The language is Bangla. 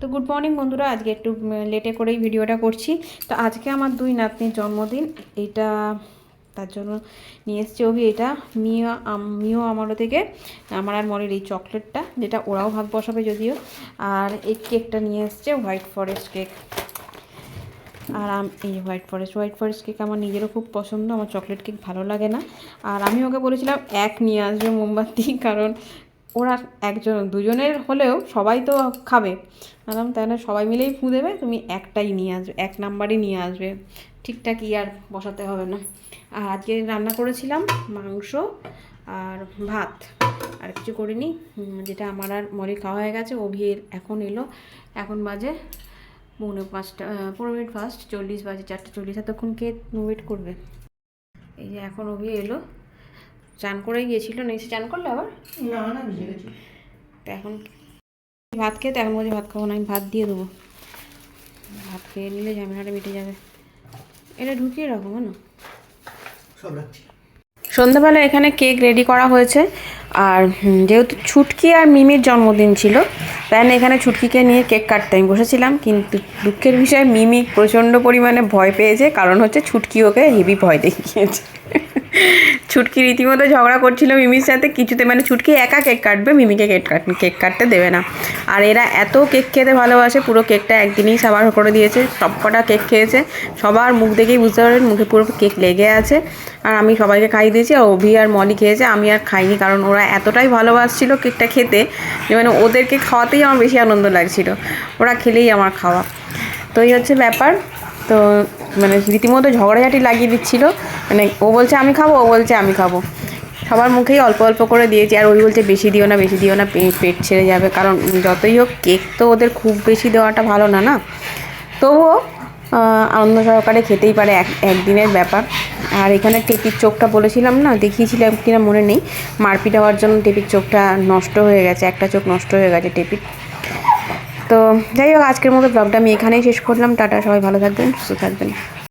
তো গুড মর্নিং বন্ধুরা, আজকে একটু লেটে করেই ভিডিওটা করছি। তো আজকে আমার দুই নাতনির জন্মদিন, এটা তার জন্য নিয়ে এসছে অভি এটা মিও মিও আমারও থেকে, আমার আর মনের এই চকলেটটা, যেটা ওরাও ভাগ বসাবে যদিও, আর এই কেকটা নিয়ে এসছে হোয়াইট ফরেস্ট কেক। আর আম, এই white forest white forest cake আমার নিজেরও খুব পছন্দ, আমার চকলেট কেক ভালো লাগে না। আর আমি ওকে বলেছিলাম, এক নিয়ে আসবে মোমবাতি, কারণ ওরা একজন, দুজনের হলেও সবাই তো খাবে। বললাম তাই না সবাই মিলেই ফু দেবে? তুমি একটাই নিয়ে আসবে, এক নাম্বারই নিয়ে আসবে। ঠিকঠাক ই আর বসাতে হবে না। আর আজকে রান্না করেছিলাম মাংস আর ভাত। আর কিছু করিনি যেটা আমার আর মরে খাওয়া হয়ে গেছে অভির এখন এলো। এখন বাজে পৌনে পাঁচটা পনেরো মিনিট ফার্স্ট চল্লিশ বাজে, চারটে চল্লিশ, এতক্ষণ কে ওয়েট করবে? এই যে এখন অভি এলো। চান করে গিয়েছিল না এসে চান করলে আবার? না তো এখন ভাত খেতে এখন বলছে ভাত খাব না আমি ভাত দিয়ে দেবো। ভাত খেয়ে নিলে ঝামেলাটা মিটে যাবে। এটা ঢুকিয়ে রাখো না সব রাখছি। সন্ধ্যাবেলা এখানে কেক রেডি করা হয়েছে আর যেহেতু ছুটকি আর মিমির জন্মদিন ছিল তাই এখানে ছুটকিকে নিয়ে কেক কাটতে আমি বসেছিলাম কিন্তু দুঃখের বিষয়ে মিমি প্রচণ্ড পরিমাণে ভয় পেয়েছে কারণ হচ্ছে ছুটকি ওকে হেভি ভয় দেখিয়েছে। ছুটকি রীতিমতো ঝগড়া করছিল মিমির সাথে, কিছুতে মানে ছুটকি একা কেক কাটবে, মিমিকে কেক কাট, কেক কাটতে দেবে না। আর এরা এত কেক খেতে ভালোবাসে, পুরো কেকটা একদিনেই সাবার করে দিয়েছে সব কটা কেক খেয়েছে। সবার মুখ দেখেই বুঝতে পারবেন, মুখে পুরো কেক লেগে আছে। আর আমি সবাইকে খাইয়ে দিয়েছি, আর অভি আর মলি খেয়েছে, আমি আর খাইনি, কারণ ওরা এতটাই ভালোবাসছিল কেকটা খেতে, যে মানে ওদেরকে খাওয়াতেই আমার বেশি আনন্দ লাগছিল। ওরা খেলেই আমার খাওয়া। তো এই হচ্ছে ব্যাপার। তো মানে রীতিমতো ঝগড়াঝাটি লাগিয়ে দিচ্ছিল। মানে ও বলছে, আমি খাব? ও বলছে, আমি খাব। সবার মুখেই অল্প অল্প করে দিয়েছি। আর ওই বলছে, বেশি দিও না, বেশি দিও না পেট ছেড়ে যাবে। কারণ যতই হোক, কেক তো ওদের খুব বেশি দেওয়াটা ভালো না না? তবুও আনন্দ সহকারে খেতেই পারে এক, একদিনের ব্যাপার। আর এখানে টেপির চোখটা বলেছিলাম না, দেখিয়েছিলাম কিনা মনে নেই। মারপিট হওয়ার জন্য টেপির চোখটা নষ্ট হয়ে গেছে, একটা চোখ নষ্ট হয়ে গেছে টেপির। তো যাই হোক, আজকের মতো ব্লগটা আমি এখানেই শেষ করলাম। টাটা, সবাই ভালো থাকবেন, সুস্থ থাকবেন।